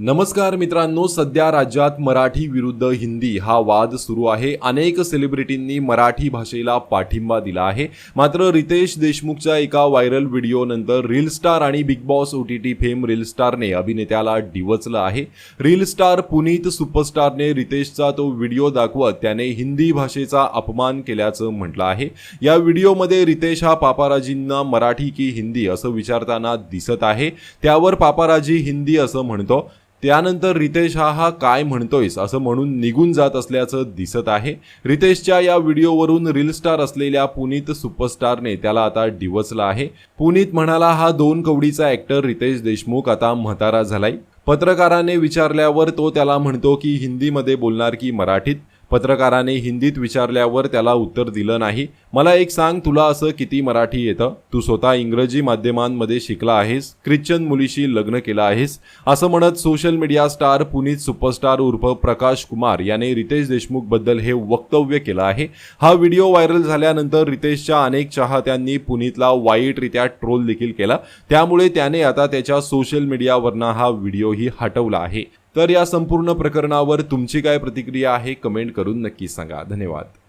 नमस्कार मित्रांनो सध्या राज्यात मराठी विरुद्ध हिंदी हा वाद सुरू आहे. अनेक सेलिब्रिटींनी मराठी भाषेला पाठिंबा दिला आहे. मात्र रितेश देशमुखच्या एका व्हायरल व्हिडिओनंतर रील स्टार आणि Bigg Boss O T T fame reel स्टारने अभिनेत्याला डिवचलं आहे. रील स्टार पुनीत सुपरस्टारने रितेशचा तो व्हिडिओ दाखवत त्याने हिंदी भाषेचा अपमान केल्याचं म्हटलं आहे. या व्हिडिओमध्ये रितेश हा पापाराजींना मराठी की हिंदी असं विचारताना दिसत आहे. त्यावर पापाराजी हिंदी असं म्हणतो. त्यानंतर रितेश हा हा काय म्हणतोयस? असं म्हणून निघून जात असल्याचं दिसत आहे. रितेशच्या या व्हिडिओवरून रील स्टार असलेल्या पुनीत सुपरस्टारने त्याला आता डिवचला आहे. पुनीत म्हणाला हा दोन कवडीचा ऍक्टर रितेश देशमुख आता म्हातारा झालाय. पत्रकाराने विचारल्यावर तो त्याला म्हणतो की हिंदीमध्ये बोलणार की मराठीत? पत्रकाराने हिंदीत विचारल्यावर त्याला उत्तर दिलं नाही. मला एक सांग तुला असं किती मराठी येतं? तू स्वतः इंग्रजी माध्यमांमध्ये शिकला आहेस ख्रिश्चन मुलीशी लग्न केलं आहेस. असं म्हणत social media star Puneet superstar उर्फ प्रकाश कुमार याने रितेश देशमुखबद्दल हे वक्तव्य केलं आहे. हा व्हिडिओ व्हायरल झाल्यानंतर रितेशच्या अनेक चाहत्यांनी पुनीतला वाईटरित्या ट्रोल देखील केला. त्यामुळे त्याने आता त्याच्या सोशल मीडियावरनं हा व्हिडिओही हटवला आहे. तर या संपूर्ण प्रकरणावर तुमची काय प्रतिक्रिया आहे कमेंट करून नक्की सांगा. धन्यवाद.